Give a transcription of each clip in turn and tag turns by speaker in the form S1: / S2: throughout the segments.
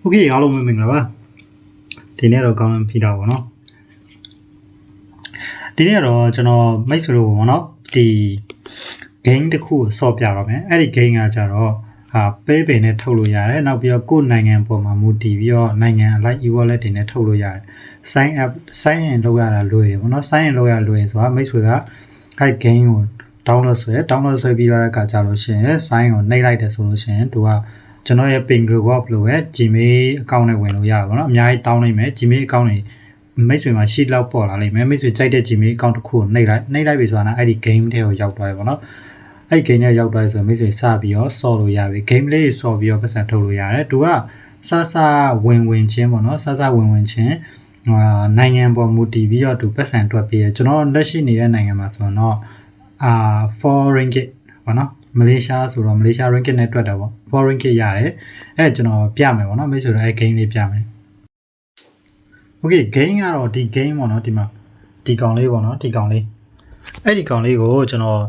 S1: โอเคအားလုံးပဲမင်္ဂလာပါဒီနေ့တော့ကောင်းလင်းဖိတာပေါ့နော်ဒီနေ့တော့ကျွန်တော်မိတ်ဆွေတို့ပေါ့နော်ဒီ game တစ်ခုကိုဆော့ပြတော့မယ်အဲ့ဒီ game ကကြတော့အာပေးပင်နဲ့ထုတ်လို့ရတယ်နောက်ပြီးတော့ကိုယ့်နိုင်ငံပေါ်မှာမူတည်ပြီးတော့နိုင်ငံအလိုက် e-wallet တွေနဲ့ထုတ်လို့ရတယ် sign up sign in လုပ်ရတာလွယ်တယ်ပေါ့နော် sign in လုပ်ရလွယ်ဆိုတာမိတ်ဆွေကအဲ့ game ကို download ဆွဲ download ဆွဲပြီးတော့တဲ့အခါကျလို့ရှိရင် sign ကိုနှိပ်လိုက်တယ်ဆိုလို့ရှိရင်သူက ကျွန်တော်ရဲ့ ping group ဘလို့ပဲ Gmail account နဲ့ဝင်လို့ရတယ်ပေါ့နော်အများကြီးတောင်းနိုင်မယ် Gmail account တွေမိတ်ဆွေမှာ sheet လောက်ပေါ်လာလိမ့်မယ်မိတ်ဆွေကြိုက်တဲ့ Gmail account တစ်ခုကိုနှိပ်လိုက်နှိပ်လိုက်ပြီဆိုတာနဲ့အဲ့ဒီ game ထဲကိုရောက်သွားပြီပေါ့နော်အဲ့ဒီ game ထဲရောက်သွားပြီဆိုတော့မိတ်ဆွေစပြီးတော့ solve လို့ရပြီ game လေး solve ပြီးတော့ပတ်စံထုတ်လို့ရတယ်သူကစစဝင်ဝင်ချင်းပေါ့နော်စစဝင်ဝင်ချင်းဟာနိုင်ငံပေါ်မူတည်ပြီးတော့သူပတ်စံတွက်ပြီးရကျွန်တော်လက်ရှိနေတဲ့နိုင်ငံမှာဆိုတော့အာ4 ringgit ပေါ့နော် မလေးရှားဆိုတော့မလေးရှား ringgit နဲ့တွက်တာပေါ့4 ringgit ရတယ်အဲကျွန်တော်ပြမယ်ပေါ့နော်မိတ်ဆွေတို့အဲ game လေးပြမယ် Okay game ကတော့ဒီ game ပေါ့နော်ဒီမှာဒီကောင်လေးပေါ့နော်ဒီကောင်လေးအဲ့ဒီကောင်လေးကိုကျွန်တော်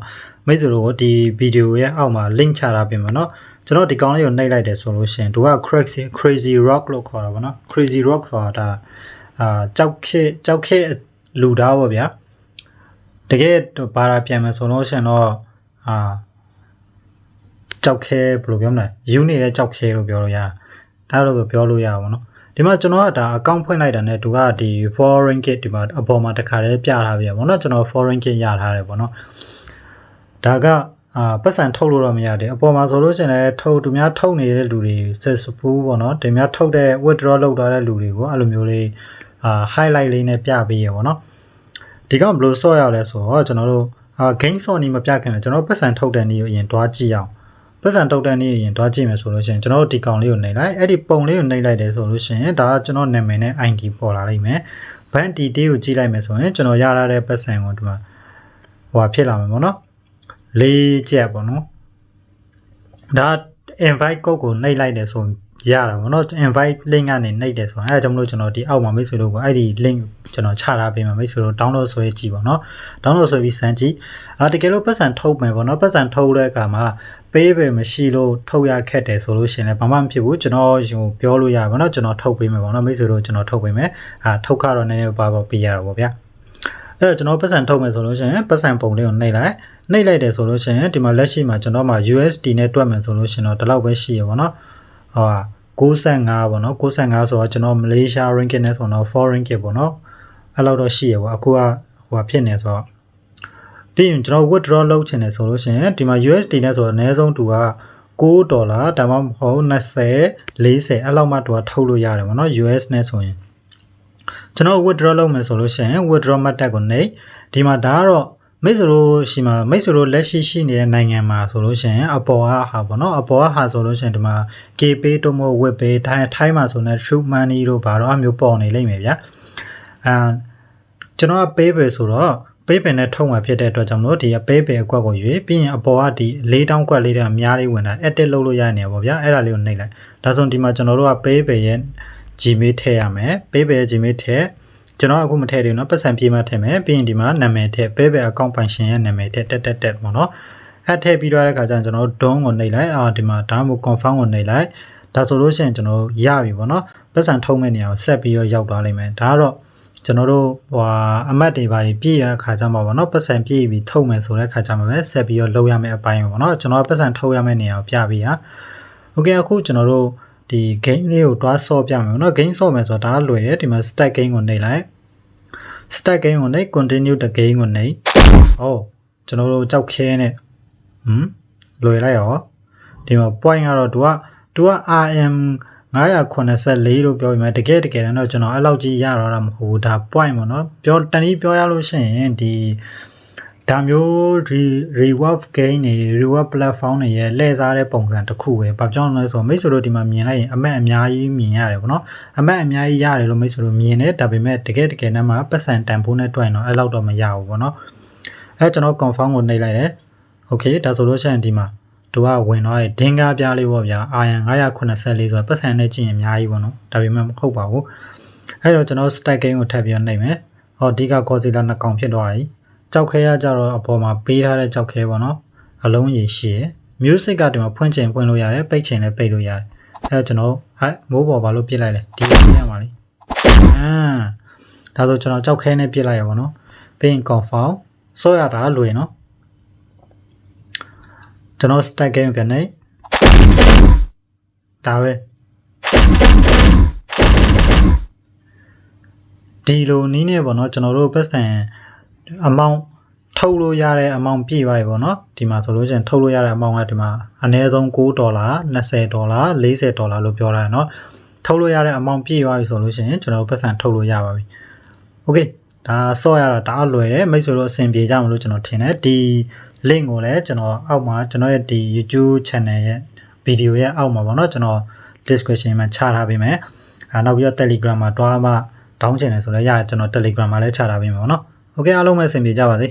S1: မိတ်ဆွေတို့ကိုဒီဗီဒီယိုရဲ့အောက်မှာ link ချထားပြင်ပါနော်ကျွန်တော်ဒီကောင်လေးကိုနှိပ်လိုက်တယ်ဆိုလို့ရှိရင်သူက crazy crazy rock လို့ခေါ်တာပေါ့နော် crazy rock ဆိုတာဒါအာကြောက်ခဲကြောက်ခဲလူသားပေါ့ဗျာတကယ်ဘာသာပြန်မယ်ဆိုလို့ရှိရင်တော့အာ ကြောက်ခဲဘယ်လိုပြောမလဲယူနေတဲ့ကြောက်ခဲလို့ပြောလို့ရတယ်ဒါတော့ပြောလို့ရပါဘောနော်ဒီမှာကျွန်တော်ကဒါအကောင့်ဖွင့်လိုက်တာနဲ့သူကဒီ foreign kit ဒီမှာအပေါ်မှာတစ်ခါတည်းပြထားပြီပေါ့နော်ကျွန်တော် foreign kit ရထားတယ်ပေါ့နော်ဒါကအာပတ်စံထုတ်လို့တော့မရတယ်အပေါ်မှာဆိုလို့ရှိရင်လည်းထုတ်သူများထုတ်နေတဲ့လူတွေဆက်စပူးပေါ့နော်ဒီများထုတ်တဲ့ withdraw လုပ်ထားတဲ့လူတွေကိုအဲ့လိုမျိုးလေးအာ highlight လေးနဲ့ပြပေးရပေါ့နော်ဒီကောင်ဘယ်လိုဆော့ရလဲဆိုတော့ကျွန်တော်တို့အာ game ဆော့နေမပြခင်ကျွန်တော်ပတ်စံထုတ်တဲ့နေ့ကိုအရင်တွားကြည့်အောင် ပတ်စံတုတ်တဲ့နေ့ရင်တွားကြည့်မယ်ဆိုလို့ရှိရင်ကျွန်တော်တို့ဒီကောင်လေးကိုနှိပ်လိုက်အဲ့ဒီပုံလေးကိုနှိပ်လိုက်တယ်ဆိုလို့ရှိရင်ဒါကကျွန်တော်နာမည်နဲ့ ID ပေါ်လာလိမ့်မယ်ဘန် detail ကိုကြည့်လိုက်မယ်ဆိုရင်ကျွန်တော်ရထားတဲ့ပတ်စံကိုဒီမှာဟိုဖြစ်လာမယ်ပေါ့နော်လေးချက်ပေါ့နော်ဒါ invite code ကိုနှိပ်လိုက်တယ်ဆိုရ တာပေါ့နော် invite link ကနေနှိပ်တယ်ဆိုရင်အဲဒါကြောင့်မလို့ကျွန်တော်ဒီအောက်မှာမိတ်ဆွေတို့ကိုအဲ့ဒီ link ကျွန်တော်ချထားပေးမှာမိတ်ဆွေတို့ download ဆွဲကြည့်ပေါ့နော် download ဆွဲပြီးစမ်းကြည့်အာတကယ်လို့ပတ်စံထုတ်မယ်ပေါ့နော်ပတ်စံထုတ်တဲ့အခါမှာပေးပဲမရှိလို့ထုတ်ရခက်တယ်ဆိုလို့ရှိရင်လည်းဘာမှမဖြစ်ဘူးကျွန်တော်ဟိုပြောလို့ရပါတော့ကျွန်တော်ထုတ်ပေးမယ်ပေါ့နော်မိတ်ဆွေတို့ကျွန်တော်ထုတ်ပေးမယ်အာထုတ်ခါတော့နည်းနည်းပါပါပေးရတာပေါ့ဗျာအဲ့တော့ကျွန်တော်ပတ်စံထုတ်မယ်ဆိုလို့ရှိရင်ပတ်စံပုံလေးကိုနှိပ်လိုက်နှိပ်လိုက်တယ်ဆိုလို့ရှိရင်ဒီမှာလက်ရှိမှာကျွန်တော်မှာ USD နဲ့တွက်မယ်ဆိုလို့ရှိရင်တော့ဒီလောက်ပဲရှိရပါတော့ ဟော65ပေါ့နော်65ဆိုတော့ကျွန်တော်မလေးရှား ringgit နဲ့ဆိုတော့4 ringgit ပေါ့နော်အဲ့လောက်တော့ရှိရပေါ့အခုကဟိုဖြစ်နေဆိုတော့ပြီးရင်ကျွန်တော် withdraw လုပ်ချင်တယ်ဆိုလို့ရှိရင်ဒီမှာ USD နဲ့ဆိုတော့အနည်းဆုံးသူက6ဒေါ်လာဒါမှမဟုတ်20 40အဲ့လောက်မှသူကထုတ်လို့ရတယ်ပေါ့နော် US နဲ့ဆိုရင်ကျွန်တော် withdraw လုပ်မယ်ဆိုလို့ရှိရင် withdraw မှတ်တက်ကိုနှိပ်ဒီမှာဒါကတော့ မိတ်ဆွေတို့ရှိမှာမိတ်ဆွေတို့လက်ရှိရှိနေတဲ့နိုင်ငံမှာဆိုလို့ရှိရင်အပေါ်ကဟာပေါ့နော်အပေါ်ကဟာဆိုလို့ရှိရင်ဒီမှာ KPay တို့မဟုတ် Webpay ထိုင်းထိုင်းမှာဆိုနေ True Money တို့ဘာတော့အမျိုးပေါ်နေလိမ့်မယ်ဗျာအဲကျွန်တော်က Pay ပဲဆိုတော့ Pay ပင်နဲ့ထုတ်မှာဖြစ်တဲ့အတွက်ကြောင့်မလို့ဒီ Pay ပင်အကွက်ကိုရွေးပြီးရင်အပေါ်ကဒီ၄တောင်းကွက်လေးတွေအများလေးဝင်တာ edit လုပ်လို့ရနေပါဗျာအဲ့ဒါလေးကိုနှိပ်လိုက်ဒါဆိုဒီမှာကျွန်တော်တို့က Pay ပင်ရဲ့ Gmail ထည့်ရမယ် Pay ပင်ရဲ့ Gmail ထည့် ကျွန်တော်အခုမထည့်သေးဘူးเนาะပတ်စံပြေးမှထည့်မယ်ပြီးရင်ဒီမှာနာမည်ထည့် Pay ပင် account ပိုင်ရှင်ရဲ့နာမည်ထည့်တက်တက်တက်ပေါ့နော်အဲ့ထည့်ပြီးတော့တဲ့အခါကျရင်ကျွန်တော်တို့ don ကိုနှိပ်လိုက်အာဒီမှာဒါမှမဟုတ် confirm ကိုနှိပ်လိုက်ဒါဆိုလို့ရှိရင်ကျွန်တော်ရပြီပေါ့နော်ပတ်စံထုတ်မဲ့နေရာကိုဆက်ပြီးတော့ရောက်သွားလိမ့်မယ်ဒါကတော့ကျွန်တော်တို့ဟိုအမတ်တွေပါပြည့်ရတဲ့ခါကျမှပေါ့နော်ပတ်စံပြည့်ပြီးထုတ်မယ်ဆိုတဲ့ခါကျမှပဲဆက်ပြီးတော့လုပ်ရမယ့်အပိုင်းပေါ့နော်ကျွန်တော်ပတ်စံထုတ်ရမယ့်နေရာကိုပြပြီးဟာโอเคအခုကျွန်တော်တို့ ဒီ game လေးကိုတွားဆော့ပြမယ်ပေါ့နော် game ဆော့မယ်ဆိုတော့ဒါကလွယ်တယ်ဒီမှာ stack game ကိုနှိပ်လိုက် stack game ကိုနှိပ် continue the game ကိုနှိပ်ဟောကျွန်တော်တို့ကြောက်ခဲနဲ့ဟမ်လွယ်လိုက်ရောဒီမှာ point ကတော့သူကသူက RM 984လို့ပြောပြီးမှတကယ်တကယ်တော့ကျွန်တော်အဲ့လောက်ကြီးရတော့တာမဟုတ်ဘူးဒါ point ပေါ့နော်ပြောတနည်းပြောရလို့ရှိရင်ဒီ ဒါမျိုးဒီ reward gain တွေ reward platform တွေရဲ့လှည့်စားတဲ့ပုံစံတစ်ခုပဲဘာကြောင့်လဲဆိုတော့မိတ်ဆွေတို့ဒီမှာမြင်လိုက်ရင်အမက်အများကြီးမြင်ရတယ်ပေါ့နော်အမက်အများကြီးရတယ်လို့မိတ်ဆွေတို့မြင်တယ်ဒါပေမဲ့တကယ်တကယ်နဲ့မှပတ်စံတန်ဖိုးနဲ့တွက်ရင်တော့အဲ့လောက်တော့မရဘူးပေါ့နော်အဲကျွန်တော် confirm ကိုနှိပ်လိုက်တယ် okay ဒါဆိုလို့ရှိရင်ဒီမှာသူကဝင်တော့ဒင်္ဂါပြားလေးပေါ့ဗျာအာယန်984ဆိုတော့ပတ်စံနဲ့ကြည့်ရင်အများကြီးပေါ့နော်ဒါပေမဲ့မဟုတ်ပါဘူးအဲ့တော့ကျွန်တော် stack game ကိုထပ်ပြီးတော့နှိပ်မယ်ဟောဒီက Godzilla နှစ်ကောင်ဖြစ်သွားပြီ ကြောက်ခဲရကြတော့အပေါ်မှာပေးထားတဲ့ကြောက်ခဲပေါ့နော်အလုံးရည်ရှိရယ် music ကဒီမှာဖွင့်ချိန်ဖွင့်လို့ရတယ်ပိတ်ချိန်လည်းပိတ်လို့ရတယ်အဲကျွန်တော်ဟဲ့မိုးပေါ်ဘာလို့ပြစ်လိုက်လဲဒီလိုရမှာလေအာဒါဆိုကျွန်တော်ကြောက်ခဲနဲ့ပြစ်လိုက်ရပါတော့ပြီးရင် confirm စောရတာလွယ်နော်ကျွန်တော် stack game ပြန်နေဒါပဲဒီလိုနီးနေပေါ့နော်ကျွန်တော်တို့ပတ်စံ အမောင့်ထုတ်လို့ရတဲ့အမောင့်ပြည့်ပါပြီပေါ့နော်ဒီမှာဆိုလို့ချင်းထုတ်လို့ရတဲ့အမောင့်ကဒီမှာအနည်းဆုံး6ဒေါ်လာ20ဒေါ်လာ40ဒေါ်လာလို့ပြောတာเนาะထုတ်လို့ရတဲ့အမောင့်ပြည့်ပါပြီဆိုလို့ရှိရင်ကျွန်တော်တို့ပတ်စံထုတ်လို့ရပါပြီโอเคဒါဆော့ရတာတအားလွယ်တယ်မိတ်ဆွေတို့အဆင်ပြေကြမလို့ကျွန်တော်ထင်တယ်ဒီ link ကိုလည်းကျွန်တော်အောက်မှာကျွန်တော်ရဲ့ဒီ YouTube channel ရဲ့ video ရဲ့အောက်မှာပေါ့နော်ကျွန်တော် description မှာချထားပေးမယ်အဲနောက်ပြီးတော့ Telegram မှာတွားမှ down channel ဆိုလည်းရကျွန်တော် Telegram မှာလည်းချထားပေးမယ်ပေါ့နော် โอเคအားလုံးပဲအဆင်ပြေကြပါစေ